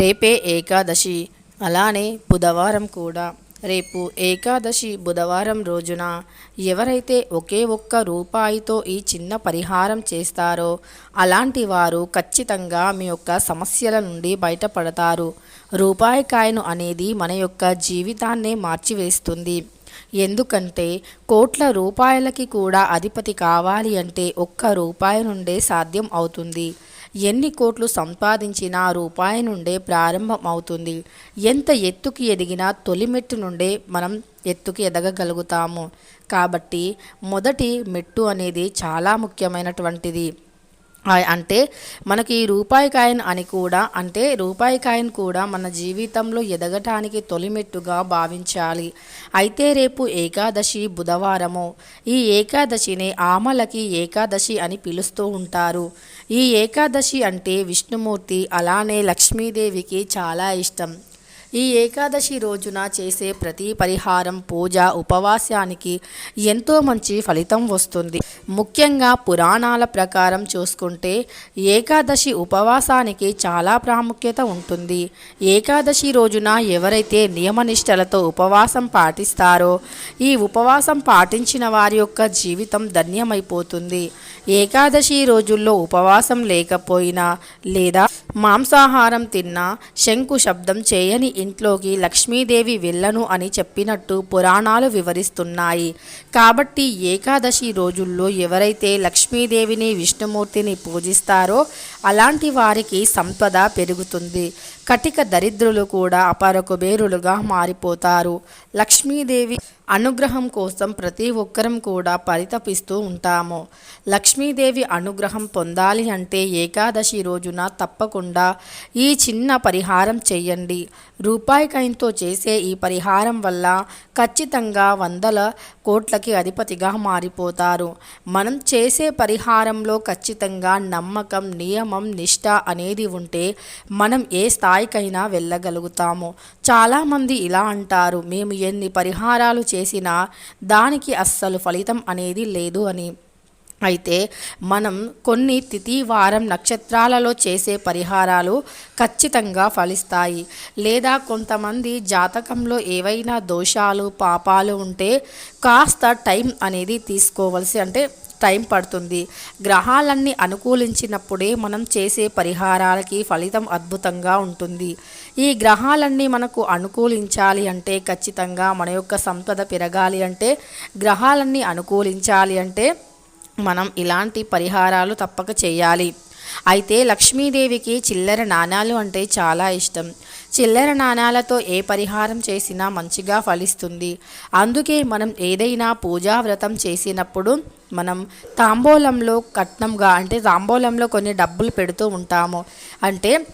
రేపే ఏకాదశి. అలానే బుధవారం కూడా. రేపు ఏకాదశి బుధవారం రోజున ఎవరైతే ఒకే ఒక్క రూపాయితో ఈ చిన్న పరిహారం చేస్తారో అలాంటి వారు ఖచ్చితంగా మీ యొక్క సమస్యల నుండి బయటపడతారు. రూపాయి కాయను అనేది మన యొక్క జీవితాన్నే మార్చివేస్తుంది. ఎందుకంటే కోట్ల రూపాయలకి కూడా అధిపతి కావాలి అంటే ఒక్క రూపాయి నుండే సాధ్యం అవుతుంది. ఎన్ని కోట్లు సంపాదించినా రూపాయి నుండే ప్రారంభం అవుతుంది ఎంత ఎత్తుకి ఎదిగినా తొలి మెట్టు నుండే మనం ఎత్తుకి ఎదగగలుగుతాము. కాబట్టి మొదటి మెట్టు అనేది చాలా ముఖ్యమైనటువంటిది. అంటే మనకి ఈ రూపాయి కాయిన్ అని కూడా అంటే రూపాయి కాయిన్ కూడా మన జీవితంలో ఎదగటానికి తొలిమెట్టుగా భావించాలి. అయితే రేపు ఏకాదశి బుధవారము. ఈ ఏకాదశిని ఆమలకి ఏకాదశి అని పిలుస్తూ ఉంటారు. ఈ ఏకాదశి అంటే విష్ణుమూర్తి అలానే లక్ష్మీదేవికి చాలా ఇష్టం. ఈ ఏకాదశి రోజున చేసే ప్రతి పరిహారం పూజ ఉపవాసానికి ఎంతో మంచి ఫలితం వస్తుంది. ముఖ్యంగా పురాణాల ప్రకారం చూసుకుంటే ఏకాదశి ఉపవాసానికి చాలా ప్రాముఖ్యత ఉంటుంది. ఏకాదశి రోజున ఎవరైతే నియమనిష్టలతో ఉపవాసం పాటిస్తారో ఈ ఉపవాసం పాటించిన వారి యొక్క జీవితం ధన్యమైపోతుంది. ఏకాదశి రోజుల్లో ఉపవాసం లేకపోయినా లేదా మాంసాహారం తిన్నా శంకు శబ్దం చేయని ఇంట్లోకి లక్ష్మీదేవి వెళ్ళను అని చెప్పినట్టు పురాణాలు వివరిస్తున్నాయి. కాబట్టి ఏకాదశి రోజుల్లో ఎవరైతే లక్ష్మీదేవిని విష్ణుమూర్తిని పూజిస్తారో అలాంటి వారికి సంపద పెరుగుతుంది. కటిక దరిద్రులు కూడా అపర కుబేరులుగా మారిపోతారు. లక్ష్మీదేవి అనుగ్రహం కోసం ప్రతి ఒక్కరం కూడా పరితపిస్తూ ఉంటాము. లక్ష్మీదేవి అనుగ్రహం పొందాలి అంటే ఏకాదశి రోజున తప్పకుండా ఈ చిన్న పరిహారం చేయండి. రూపాయి కాయంతో చేసే ఈ పరిహారం వల్ల ఖచ్చితంగా వందల కోట్లకి అధిపతిగా మారిపోతారు. మనం చేసే పరిహారంలో ఖచ్చితంగా నమ్మకం నియమం నిష్ట అనేది ఉంటే మనం ఏ స్థాయికైనా వెళ్ళగలుగుతాము. చాలామంది ఇలా అంటారు మేము ఎన్ని పరిహారాలు చేసినా దానికి అస్సలు ఫలితం అనేది లేదు అని. అయితే మనం కొన్ని తిథి వారం నక్షత్రాలలో చేసే పరిహారాలు ఖచ్చితంగా ఫలిస్తాయి. లేదా కొంతమంది జాతకంలో ఏవైనా దోషాలు పాపాలు ఉంటే కాస్త టైం అనేది తీసుకోవలసి అంటే టైం పడుతుంది. గ్రహాలన్నీ అనుకూలించినప్పుడే మనం చేసే పరిహారాలకి ఫలితం అద్భుతంగా ఉంటుంది. ఈ గ్రహాలన్నీ మనకు అనుకూలించాలి అంటే ఖచ్చితంగా మన యొక్క సంపద పెరగాలి అంటే గ్రహాలన్నీ అనుకూలించాలి అంటే మనం ఇలాంటి పరిహారాలు తప్పక చేయాలి. అయితే లక్ష్మీదేవికి చిల్లర నాణాలు అంటే చాలా ఇష్టం. చిల్లర నాణాలతో ఏ పరిహారం చేసినా మంచిగా ఫలిస్తుంది. అందుకే మనం ఏదైనా పూజా వ్రతం చేసినప్పుడు మనం తాంబూలంలో కట్నంగా అంటే తాంబూలంలో కొన్ని డబ్బులు పెడుతూ ఉంటాము. అంటే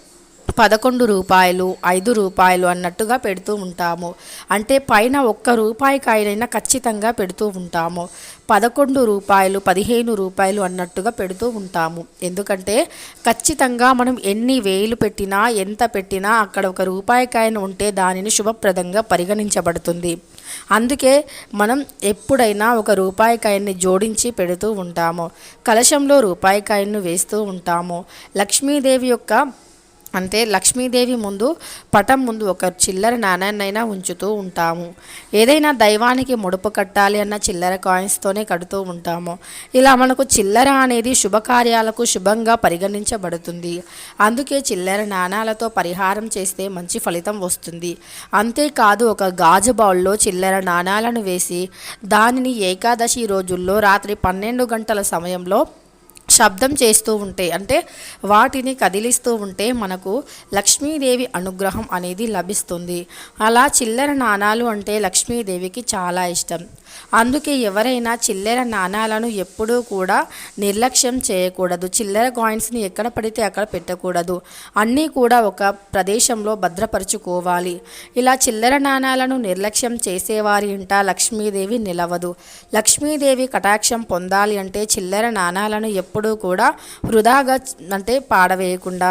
పదకొండు రూపాయలు ఐదు రూపాయలు అన్నట్టుగా పెడుతూ ఉంటాము. అంటే పైన ఒక్క రూపాయికైనా ఖచ్చితంగా పెడుతూ ఉంటాము. పదకొండు రూపాయలు పదిహేను రూపాయలు అన్నట్టుగా పెడుతూ ఉంటాము. ఎందుకంటే ఖచ్చితంగా మనం ఎన్ని వేలు పెట్టినా ఎంత పెట్టినా అక్కడ ఒక రూపాయికాయన ఉంటే దానిని శుభప్రదంగా పరిగణించబడుతుంది. అందుకే మనం ఎప్పుడైనా ఒక రూపాయికాయన్ని జోడించి పెడుతూ ఉంటాము. కలశంలో రూపాయికాయన్ని వేస్తూ ఉంటాము. లక్ష్మీదేవి యొక్క అంటే లక్ష్మీదేవి ముందు పటం ముందు ఒక చిల్లర నాణ్యాన్నైనా ఉంచుతూ ఉంటాము. ఏదైనా దైవానికి ముడుపు కట్టాలి అన్న చిల్లర కాయిన్స్తోనే కడుతూ ఉంటాము. ఇలా మనకు చిల్లర అనేది శుభకార్యాలకు శుభంగా పరిగణించబడుతుంది. అందుకే చిల్లర నాణాలతో పరిహారం చేస్తే మంచి ఫలితం వస్తుంది. అంతేకాదు ఒక గాజు బౌల్లో చిల్లర నాణాలను వేసి దానిని ఏకాదశి రోజుల్లో రాత్రి పన్నెండు గంటల సమయంలో శబ్దం చేస్తూ ఉంటే అంటే వాటిని కదిలిస్తూ ఉంటే మనకు లక్ష్మీదేవి అనుగ్రహం అనేది లభిస్తుంది. అలా చిల్లర నాణాలు అంటే లక్ష్మీదేవికి చాలా ఇష్టం. అందుకే ఎవరైనా చిల్లర నాణాలను ఎప్పుడూ కూడా నిర్లక్ష్యం చేయకూడదు. చిల్లర కాయిన్స్ని ఎక్కడ పడితే అక్కడ పెట్టకూడదు. అన్నీ కూడా ఒక ప్రదేశంలో భద్రపరుచుకోవాలి. ఇలా చిల్లర నాణాలను నిర్లక్ష్యం చేసేవారి ఇంట లక్ష్మీదేవి నిలవదు. లక్ష్మీదేవి కటాక్షం పొందాలి అంటే చిల్లర నాణాలను ఎప్పుడూ కూడా వృధాగా అంటే పాడవేయకుండా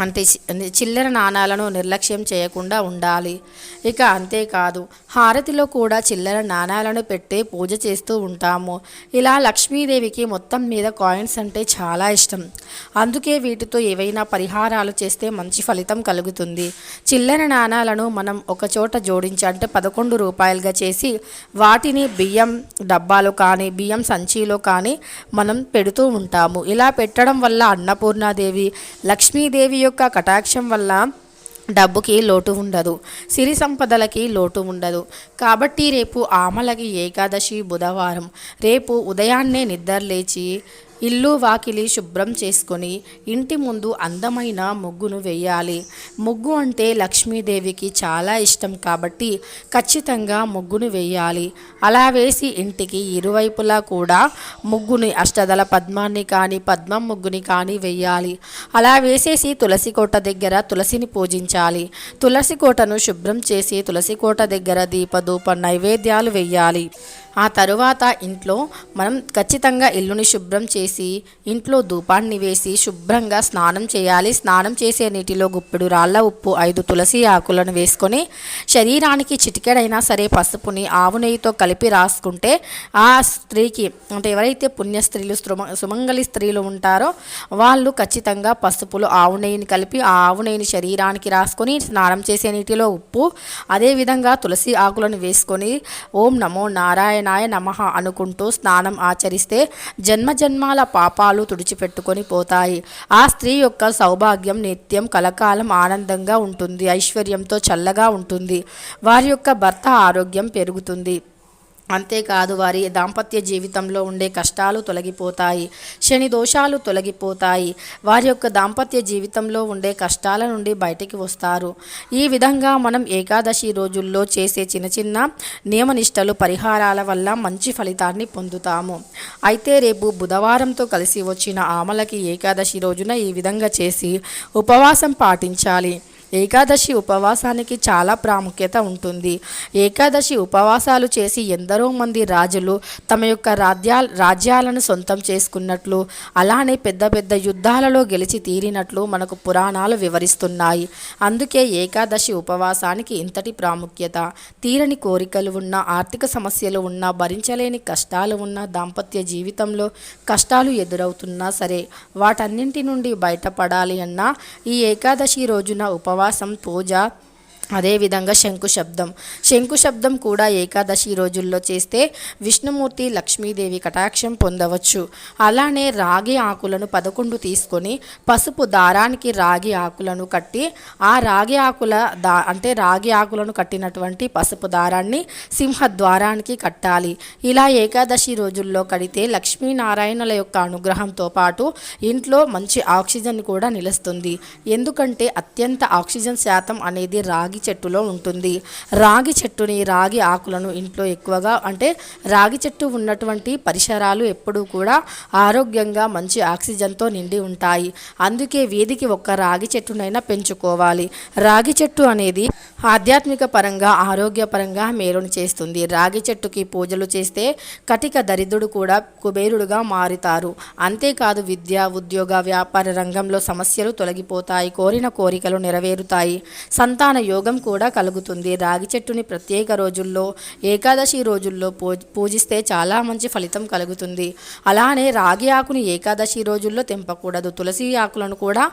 అంటే చి- చిల్లర నాణాలను నిర్లక్ష్యం చేయకుండా ఉండాలి. ఇక అంతేకాదు హారతిలో కూడా చిల్లర నాణాలను పెట్టి పూజ చేస్తూ ఉంటాము. ఇలా లక్ష్మీదేవికి మొత్తం మీద కాయిన్స్ అంటే చాలా ఇష్టం. అందుకే వీటితో ఏవైనా పరిహారాలు చేస్తే మంచి ఫలితం కలుగుతుంది. చిల్లర నాణాలను మనం ఒక చోట జోడించి అంటే పదకొండు రూపాయలుగా చేసి వాటిని బియ్యం డబ్బాలో కానీ బియ్యం సంచిలో కానీ మనం పెడుతూ ఉంటాము. ఇలా పెట్టడం వల్ల అన్నపూర్ణాదేవి లక్ష్మీదేవి యొక్క కటాక్షం వల్ల డబ్బుకి లోటు ఉండదు సిరి సంపదలకి లోటు ఉండదు. కాబట్టి రేపు ఆమలకి ఏకాదశి బుధవారం. రేపు ఉదయాన్నే నిద్రలేచి ఇల్లు వాకిలి శుభ్రం చేసుకొని ఇంటి ముందు అందమైన ముగ్గును వేయాలి. ముగ్గు అంటే లక్ష్మీదేవికి చాలా ఇష్టం కాబట్టి ఖచ్చితంగా ముగ్గును వేయాలి. అలా వేసి ఇంటికి ఇరువైపులా కూడా ముగ్గుని అష్టదల పద్మాన్ని కానీ పద్మం ముగ్గుని కానీ వేయాలి. అలా వేసేసి తులసి కోట దగ్గర తులసిని పూజించాలి. తులసి కోటను శుభ్రం చేసి తులసి కోట దగ్గర దీపధూప నైవేద్యాలు వేయాలి. ఆ తరువాత ఇంట్లో మనం ఖచ్చితంగా ఇల్లుని శుభ్రం చేసి ఇంట్లో ధూపాన్ని వేసి శుభ్రంగా స్నానం చేయాలి. స్నానం చేసే నీటిలో గుప్పెడు రాళ్ళ ఉప్పు ఐదు తులసి ఆకులను వేసుకొని శరీరానికి చిటికెడైనా సరే పసుపుని ఆవు నెయ్యితో కలిపి రాసుకుంటే ఆ స్త్రీకి అంటే ఎవరైతే పుణ్య స్త్రీలు సుమంగళి స్త్రీలు ఉంటారో వాళ్ళు ఖచ్చితంగా పసుపులు ఆవు నెయ్యిని కలిపి ఆ ఆవు నెయ్యిని శరీరానికి రాసుకొని స్నానం చేసే నీటిలో ఉప్పు అదేవిధంగా తులసి ఆకులను వేసుకొని ఓం నమో నారాయణ నారాయణాయ నమ అనుకుంటూ స్నానం ఆచరిస్తే జన్మ జన్మాల పాపాలు తుడిచిపెట్టుకొని పోతాయి. ఆ స్త్రీ యొక్క సౌభాగ్యం నిత్యం కలకాలం ఆనందంగా ఉంటుంది ఐశ్వర్యంతో చల్లగా ఉంటుంది. వారి యొక్క భర్త ఆరోగ్యం పెరుగుతుంది. అంతేకాదు వారి దాంపత్య జీవితంలో ఉండే కష్టాలు తొలగిపోతాయి శని దోషాలు తొలగిపోతాయి. వారి యొక్క దాంపత్య జీవితంలో ఉండే కష్టాల నుండి బయటికి వస్తారు. ఈ విధంగా మనం ఏకాదశి రోజుల్లో చేసే చిన్న చిన్న నియమనిష్టలు పరిహారాల వల్ల మంచి ఫలితాన్ని పొందుతాము. అయితే రేపు బుధవారంతో కలిసి వచ్చిన ఆమలకి ఏకాదశి రోజున ఈ విధంగా చేసి ఉపవాసం పాటించాలి. ఏకాదశి ఉపవాసానికి చాలా ప్రాముఖ్యత ఉంటుంది. ఏకాదశి ఉపవాసాలు చేసి ఎందరో మంది రాజులు తమ యొక్క రాజ్యా రాజ్యాలను సొంతం చేసుకున్నట్లు అలానే పెద్ద పెద్ద యుద్ధాలలో గెలిచి తీరినట్లు మనకు పురాణాలు వివరిస్తున్నాయి. అందుకే ఏకాదశి ఉపవాసానికి ఇంతటి ప్రాముఖ్యత. తీరని కోరికలు ఉన్న ఆర్థిక సమస్యలు ఉన్నా భరించలేని కష్టాలు ఉన్న దాంపత్య జీవితంలో కష్టాలు ఎదురవుతున్నా సరే వాటన్నింటి నుండి బయటపడాలి అన్నా ఈ ఏకాదశి రోజున ఉపవాసం పూజ అదేవిధంగా శంకు శబ్దం. శంకు శబ్దం కూడా ఏకాదశి రోజుల్లో చేస్తే విష్ణుమూర్తి లక్ష్మీదేవి కటాక్షం పొందవచ్చు. అలానే రాగి ఆకులను పదకొండు తీసుకొని పసుపు దారానికి రాగి ఆకులను కట్టి ఆ రాగి ఆకుల దా అంటే రాగి ఆకులను కట్టినటువంటి పసుపు దారాన్ని సింహద్వారానికి కట్టాలి. ఇలా ఏకాదశి రోజుల్లో కడితే లక్ష్మీనారాయణుల యొక్క అనుగ్రహంతో పాటు ఇంట్లో మంచి ఆక్సిజన్ కూడా నిలుస్తుంది. ఎందుకంటే అత్యంత ఆక్సిజన్ శాతం అనేది రాగి చెట్టులో ఉంటుంది. రాగి చెట్టుని రాగి ఆకులను ఇంట్లో ఎక్కువగా అంటే రాగి చెట్టు ఉన్నటువంటి పరిసరాలు ఎప్పుడూ కూడా ఆరోగ్యంగా మంచి ఆక్సిజన్తో నిండి ఉంటాయి. అందుకే వీధికి ఒక్క రాగి చెట్టునైనా పెంచుకోవాలి. రాగి చెట్టు అనేది ఆధ్యాత్మిక పరంగా ఆరోగ్యపరంగా మేలును చేస్తుంది. రాగి చెట్టుకి పూజలు చేస్తే కటిక దరిద్రుడు కూడా కుబేరుడుగా మారుతారు. అంతేకాదు విద్య ఉద్యోగ వ్యాపార రంగంలో సమస్యలు తొలగిపోతాయి కోరిన కోరికలు నెరవేరుతాయి. సంతాన యోగ కూడా కలుగుతుంది. రాగి చెట్టుని ప్రత్యేక రోజుల్లో ఏకాదశి రోజుల్లో పూ పూజిస్తే చాలా మంచి ఫలితం కలుగుతుంది. అలానే రాగి ఆకుని ఏకాదశి రోజుల్లో తెంపకూడదు. తులసి ఆకులను కూడా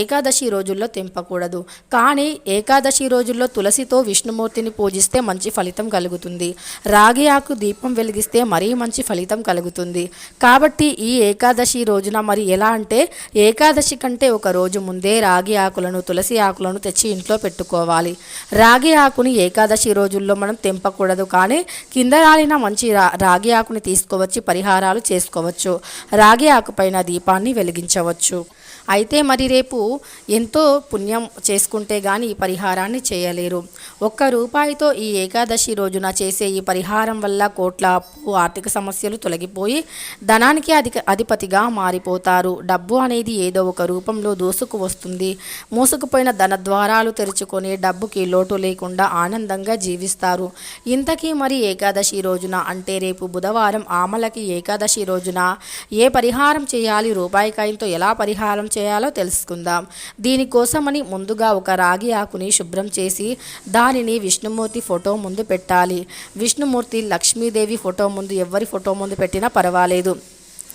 ఏకాదశి రోజుల్లో తెంపకూడదు. కానీ ఏకాదశి రోజుల్లో తులసితో విష్ణుమూర్తిని పూజిస్తే మంచి ఫలితం కలుగుతుంది. రాగి ఆకు దీపం వెలిగిస్తే మరీ మంచి ఫలితం కలుగుతుంది. కాబట్టి ఈ ఏకాదశి రోజున మరి ఎలా అంటే ఏకాదశి కంటే ఒక రోజు ముందే రాగి ఆకులను తులసి ఆకులను తెచ్చి ఇంట్లో పెట్టుకోవాలి. రాగి ఆకుని ఏకాదశి రోజుల్లో మనం తెంపకూడదు కానీ కింద రాలిన మంచి రా రాగి ఆకుని తీసుకువచ్చి పరిహారాలు చేసుకోవచ్చు. రాగి ఆకుపైన దీపాన్ని వెలిగించవచ్చు. అయితే మరి రేపు ఎంతో పుణ్యం చేసుకుంటే కానీ ఈ పరిహారాన్ని చేయలేరు. ఒక్క రూపాయితో ఈ ఏకాదశి రోజున చేసే ఈ పరిహారం వల్ల కోట్ల అప్పు ఆర్థిక సమస్యలు తొలగిపోయి ధనానికి అధిక అధిపతిగా మారిపోతారు. డబ్బు అనేది ఏదో ఒక రూపంలో దూసుకు వస్తుంది. మూసుకుపోయిన ధన ద్వారాలు తెరుచుకొని డబ్బు డబ్బుకి లోటు లేకుండా ఆనందంగా జీవిస్తారు. ఇంతకీ మరి ఏకాదశి రోజున అంటే రేపు బుధవారం ఆమలకి ఏకాదశి రోజున ఏ పరిహారం చేయాలి రూపాయి కాయంతో ఎలా పరిహారం చేయాలో తెలుసుకుందాం. దీనికోసమని ముందుగా ఒక రాగి ఆకుని శుభ్రం చేసి దానిని విష్ణుమూర్తి ఫోటో ముందు పెట్టాలి. విష్ణుమూర్తి లక్ష్మీదేవి ఫోటో ముందు ఎవరి ఫోటో ముందు పెట్టినా పర్వాలేదు.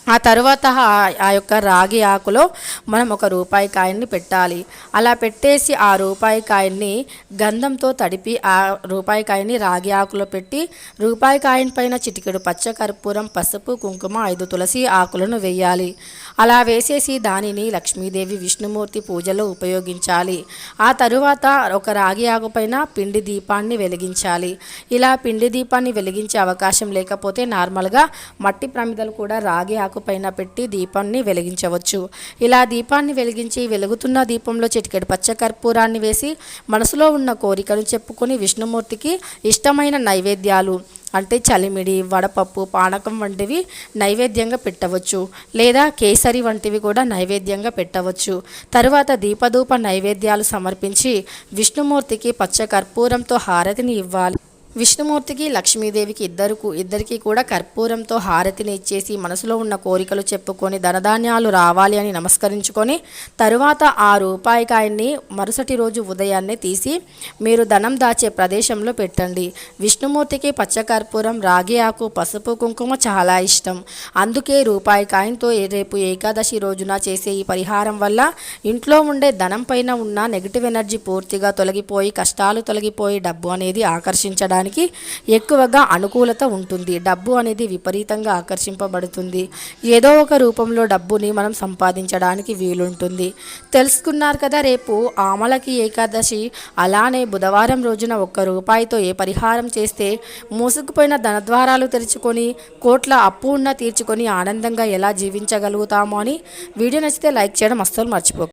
ఆ తర్వాత ఆ- ఆ యొక్క రాగి ఆకులో మనం ఒక రూపాయి కాయన్ని పెట్టాలి. అలా పెట్టేసి ఆ రూపాయి కాయన్ని గంధంతో తడిపి ఆ రూపాయి కాయని రాగి ఆకులో పెట్టి రూపాయి కాయని పైన చిటికెడు పచ్చ కర్పూరం పసుపు కుంకుమ ఐదు తులసి ఆకులను వేయాలి. అలా వేసేసి దానిని లక్ష్మీదేవి విష్ణుమూర్తి పూజలో ఉపయోగించాలి. ఆ తరువాత ఒక రాగి ఆగుపైన పిండి దీపాన్ని వెలిగించాలి. ఇలా పిండి దీపాన్ని వెలిగించే అవకాశం లేకపోతే నార్మల్గా మట్టి ప్రమిదలు కూడా రాగి ఆకుపైన పెట్టి దీపాన్ని వెలిగించవచ్చు. ఇలా దీపాన్ని వెలిగించి వెలుగుతున్న దీపంలో చిటికెడు పచ్చ కర్పూరాన్ని వేసి మనసులో ఉన్న కోరికను చెప్పుకొని విష్ణుమూర్తికి ఇష్టమైన నైవేద్యాలు అంటే చలిమిడి వడపప్పు పానకం వంటివి నైవేద్యంగా పెట్టవచ్చు. లేదా కేసరి వంటివి కూడా నైవేద్యంగా పెట్టవచ్చు. తరువాత దీపధూప నైవేద్యాలు సమర్పించి విష్ణుమూర్తికి పచ్చ కర్పూరంతో హారతిని ఇవ్వాలి. విష్ణుమూర్తికి లక్ష్మీదేవికి ఇద్దరుకు ఇద్దరికి కూడా కర్పూరంతో హారతిని ఇచ్చేసి మనసులో ఉన్న కోరికలు చెప్పుకొని ధనధాన్యాలు రావాలి అని నమస్కరించుకొని తరువాత ఆ రూపాయి కాయన్ని మరుసటి రోజు ఉదయాన్నే తీసి మీరు ధనం దాచే ప్రదేశంలో పెట్టండి. విష్ణుమూర్తికి పచ్చకర్పూరం రాగి ఆకు పసుపు కుంకుమ చాలా ఇష్టం. అందుకే రూపాయికాయంతో రేపు ఏకాదశి రోజున చేసే ఈ పరిహారం వల్ల ఇంట్లో ఉండే ధనం పైన ఉన్న నెగిటివ్ ఎనర్జీ పూర్తిగా తొలగిపోయి కష్టాలు తొలగిపోయి డబ్బు అనేది ఆకర్షించడానికి ఎక్కువగా అనుకూలత ఉంటుంది. డబ్బు అనేది విపరీతంగా ఆకర్షింపబడుతుంది. ఏదో ఒక రూపంలో డబ్బుని మనం సంపాదించడానికి వీలుంటుంది. తెలుసుకున్నారు కదా రేపు ఆమలకి ఏకాదశి. అలానే బుధవారం రోజున ఒక్క రూపాయితో ఏ పరిహారం చేస్తే మూసుకుపోయిన ధనద్వారాలు తెరుచుకొని కోట్ల అప్పు ఉన్న తీర్చుకొని ఆనందంగా ఎలా జీవించగలుగుతామో అని వీడియో నచ్చితే లైక్ చేయడం అస్సలు మర్చిపో